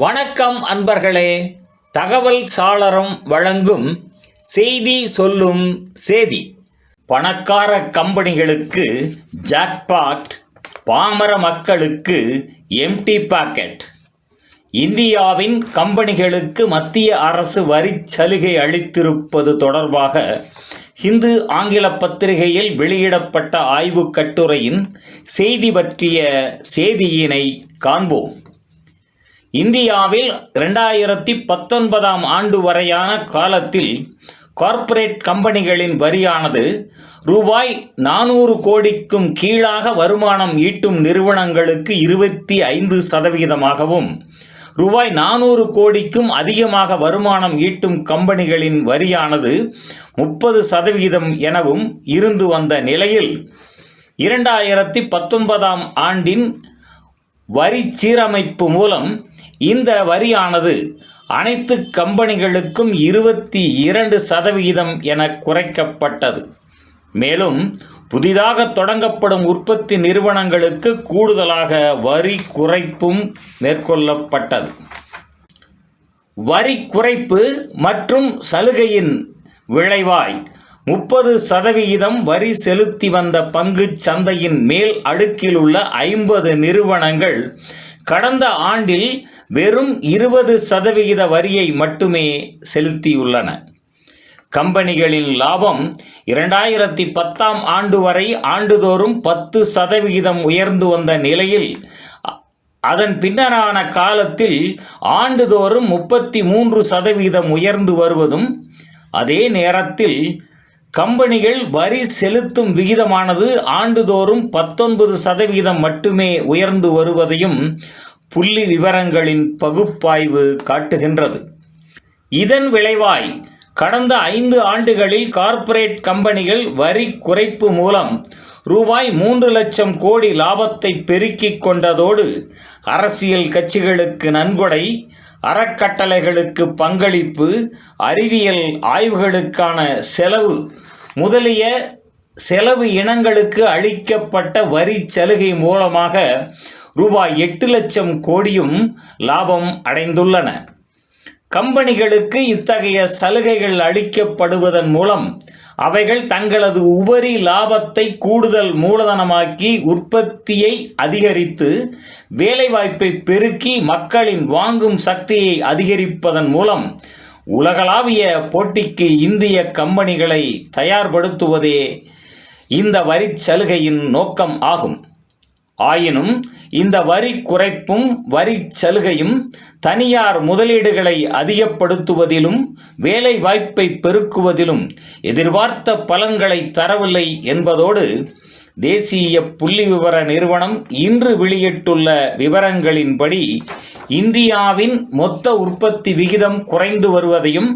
வணக்கம் அன்பர்களே தகவல் சாளரம் வழங்கும் செய்தி சொல்லும் சேதி. பணக்கார கம்பெனிகளுக்கு ஜாக்பாட் பாமர மக்களுக்கு எம்டி பாக்கெட் இந்தியாவின் கம்பெனிகளுக்கு மத்திய அரசு வரிச் சலுகை அளித்திருப்பது தொடர்பாக ஹிந்து ஆங்கில பத்திரிகையில் வெளியிடப்பட்ட ஆய்வுக் கட்டுரையின் செய்தி பற்றிய செய்தியினை காண்போம். இந்தியாவில் ரெண்டாயிரத்தி பத்தொன்பதாம் ஆண்டு வரையான காலத்தில் கார்ப்பரேட் கம்பெனிகளின் வரியானது ரூபாய் நானூறு கோடிக்கும் கீழாக வருமானம் ஈட்டும் நிறுவனங்களுக்கு இருபத்தி ஐந்து சதவிகிதமாகவும் ரூபாய் நானூறு கோடிக்கும் அதிகமாக வருமானம் ஈட்டும் கம்பெனிகளின் வரியானது முப்பது சதவிகிதம் எனவும் இருந்து வந்த நிலையில் இரண்டாயிரத்தி பத்தொன்பதாம் ஆண்டின் வரி சீரமைப்பு மூலம் இந்த வரியானது அனைத்து கம்பெனிகளுக்கும் இருபத்தி இரண்டு சதவிகிதம் என குறைக்கப்பட்டது. மேலும் புதிதாக தொடங்கப்படும் உற்பத்தி நிறுவனங்களுக்கு கூடுதலாக வரி குறைப்பும் மேற்கொள்ளப்பட்டது. வரி குறைப்பு மற்றும் சலுகையின் விளைவாய் முப்பது சதவிகிதம் வரி செலுத்தி வந்த பங்கு சந்தையின் மேல் அடுக்கில் உள்ள ஐம்பது நிறுவனங்கள் கடந்த ஆண்டில் வெறும் இருபது சதவிகித வரியை மட்டுமே செலுத்தியுள்ளன. கம்பெனிகளின் லாபம் இரண்டாயிரத்தி பத்தாம் ஆண்டு வரை ஆண்டுதோறும் பத்து சதவிகிதம் உயர்ந்து வந்த நிலையில் அதன் பின்னரான காலத்தில் ஆண்டுதோறும் முப்பத்தி மூன்று சதவீதம் உயர்ந்து வருவதும் அதே நேரத்தில் கம்பெனிகள் வரி செலுத்தும் விகிதமானது ஆண்டுதோறும் பத்தொன்பது சதவீதம் மட்டுமே உயர்ந்து வருவதையும் புள்ளி விவரங்களின் பகுப்பாய்வு காட்டுகின்றது. இதன் விளைவாய் கடந்த ஐந்து ஆண்டுகளில் கார்ப்பரேட் கம்பெனிகள் வரி குறைப்பு மூலம் ரூபாய் மூன்று லட்சம் கோடி லாபத்தை பெருக்கிக் கொண்டதோடு அரசியல் கட்சிகளுக்கு நன்கொடை அறக்கட்டளைகளுக்கு பங்களிப்பு அறிவியல் ஆய்வுகளுக்கான செலவு முதலிய செலவு இனங்களுக்கு அளிக்கப்பட்ட வரி சலுகை மூலமாக ரூபாய் எட்டு லட்சம் கோடியும் லாபம் அடைந்துள்ளன. கம்பெனிகளுக்கு இத்தகைய சலுகைகள் அளிக்கப்படுவதன் மூலம் அவைகள் தங்களது உபரி லாபத்தை கூடுதல் மூலதனமாக்கி உற்பத்தியை அதிகரித்து வேலைவாய்ப்பை பெருக்கி மக்களின் வாங்கும் சக்தியை அதிகரிப்பதன் மூலம் உலகளாவிய போட்டிக்கு இந்திய கம்பெனிகளை தயார்படுத்துவதே இந்த வரிச் சலுகையின் நோக்கம் ஆகும். ஆயினும் இந்த வரி குறைப்பும் வரி சலுகையும் தனியார் முதலீடுகளை அதிகப்படுத்துவதிலும் வேலை வாய்ப்பை பெருக்குவதிலும் எதிர்பார்த்த பலன்களை தரவில்லை என்பதோடு தேசிய புள்ளி விவர நிறுவனம் இன்று வெளியிட்டுள்ள விவரங்களின்படி இந்தியாவின் மொத்த உற்பத்தி விகிதம் குறைந்து வருவதையும்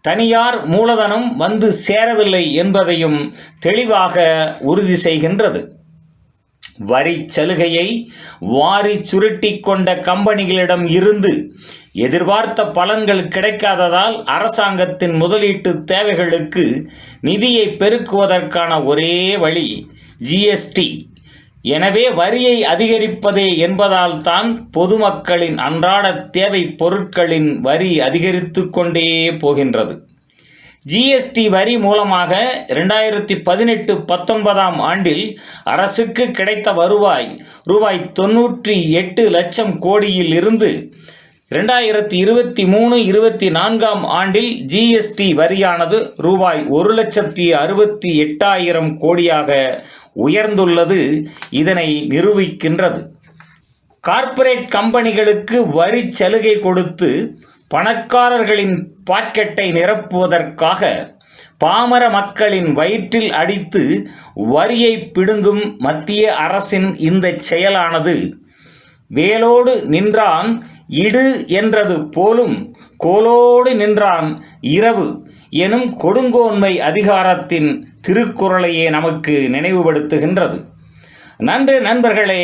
தனியார் மூலதனம் வந்து சேரவில்லை என்பதையும் தெளிவாக உறுதி செய்கின்றது. வரி சலுகையை வாரி சுருட்டி கொண்ட கம்பெனிகளிடம் இருந்து எதிர்பார்த்த பலன்கள் கிடைக்காததால் அரசாங்கத்தின் முதலீட்டு தேவைகளுக்கு நிதியை பெருக்குவதற்கான ஒரே வழி ஜிஎஸ்டி எனவே வரியை அதிகரிப்பதே என்பதால் தான் பொதுமக்களின் அன்றாட தேவை பொருட்களின் வரி அதிகரித்து கொண்டே போகின்றது. ஜிஎஸ்டி வரி மூலமாக ரெண்டாயிரத்தி பதினெட்டு பத்தொன்பதாம் ஆண்டில் அரசுக்கு கிடைத்த வருவாய் ரூபாய் தொன்னூற்றி எட்டு லட்சம் கோடியில் இருந்து ரெண்டாயிரத்தி இருபத்தி மூணு இருபத்தி நான்காம் ஆண்டில் ஜிஎஸ்டி வரியானது ரூபாய் ஒரு லட்சத்தி அறுபத்தி எட்டாயிரம் கோடியாக உயர்ந்துள்ளது. இதனை நிரூபிக்கின்றது. கார்ப்பரேட் கம்பெனிகளுக்கு வரி சலுகை கொடுத்து பணக்காரர்களின் பாக்கெட்டை நிரப்புவதற்காக பாமர மக்களின் வயிற்றில் அடித்து வரியை பிடுங்கும் மத்திய அரசின் இந்த செயலானது வேலோடு நின்றான் இடு என்றது போலும் கோலோடு நின்றான் இரவு எனும் கொடுங்கோன்மை அதிகாரத்தின் திருக்குறளையே நமக்கு நினைவுபடுத்துகின்றது. நன்று நண்பர்களே.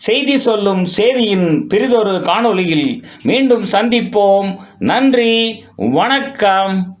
செய்தி சொல்லும் செய்தியின் பிரிதொரு காணொளியில் மீண்டும் சந்திப்போம். நன்றி. வணக்கம்.